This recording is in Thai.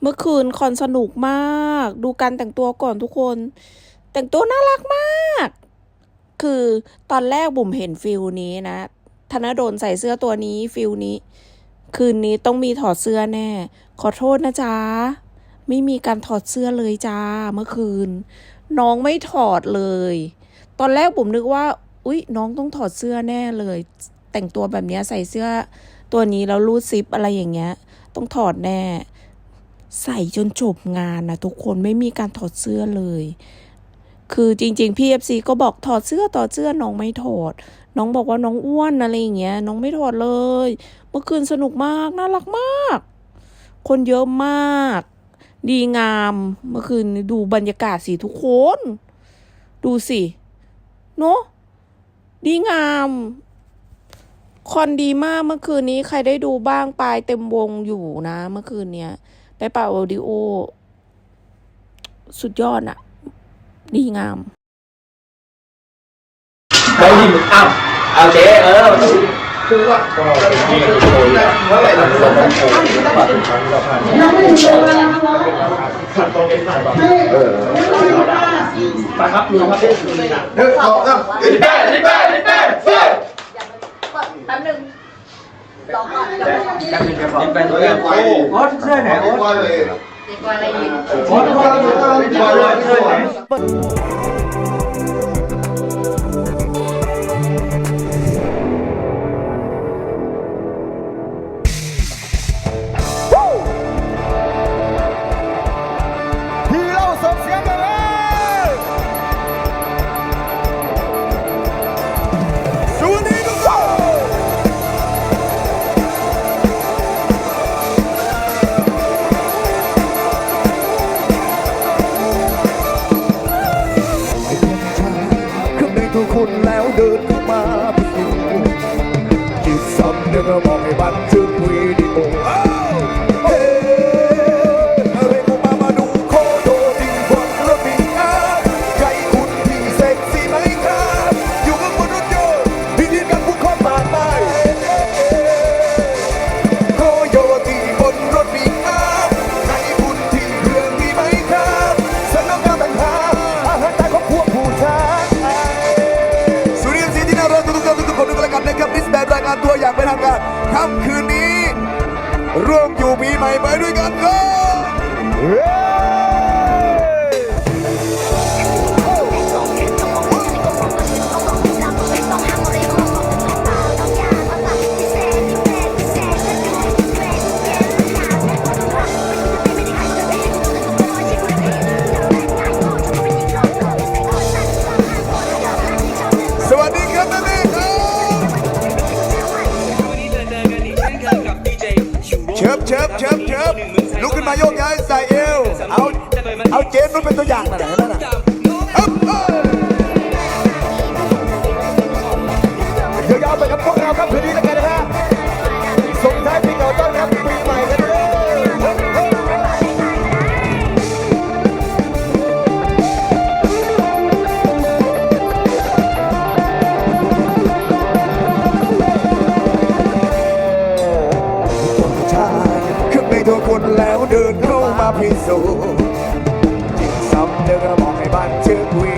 เมื่อคืนคอนสนุกมาก ดูการแต่งตัวก่อนทุกคน แต่งตัวน่ารักมาก คือตอนแรกบุ๋มเห็นฟิลนี้นะธนโดลใส่เสื้อตัวนี้ฟิลนี้ คืนนี้ต้องมีถอดเสื้อแน่ ขอโทษนะจ๊ะ ไม่มีการถอดเสื้อเลยจ้าเมื่อคืน น้องไม่ถอดเลย ตอนแรกบุ๋มนึกว่า อุ๊ย น้องต้องถอดเสื้อแน่เลย แต่งตัวแบบนี้ใส่เสื้อตัวนี้แล้วรูดซิปอะไรอย่างเงี้ย ต้องถอดแน่ ใส่จนจบงานนะทุกคนไม่มีการถอดเสื้อเลย คือจริงๆพี่เอฟซีก็บอกถอดเสื้อถอดเสื้อน้องไม่ถอด น้องบอกว่าน้องอ้วนอะไรอย่างเงี้ย น้องไม่ถอดเลย เมื่อคืนสนุกมากน่ารักมาก คนเยอะมาก ดีงามเมื่อคืนดูบรรยากาศสิทุกคน ดูสิเนาะดีงามคอนดีมากเมื่อคืนนี้ใครได้ดูบ้างปลายเต็มวงอยู่นะ เมื่อคืนเนี้ย ไปเป่าออดิโอ สุดยอดอะดีงามได้ยินอ้าวเอาเจ๊เออคือว่าเมื่อไหร่เราจะต้องโอนเออไปครับลุยครับเฮ้ยเอาเอาลิ้นแป้ลิ้นแป้ลิ้นแป้เฮ้ย แป๊บนึงรอก่อน ลิ้น เดินเข้ามาพิสูจน์จิตสำนึกมองให้บันทึก เชิบเชิบเชิบลุกขึ้นมาโยกย้ายใส่เอวเอาเอาเจนนุ่นเป็นตัวอย่างหน่อยนนั่นน่ะ เดินเข้ามาพิสูจน์จิตสำเนึกบอกให้บันทึกวี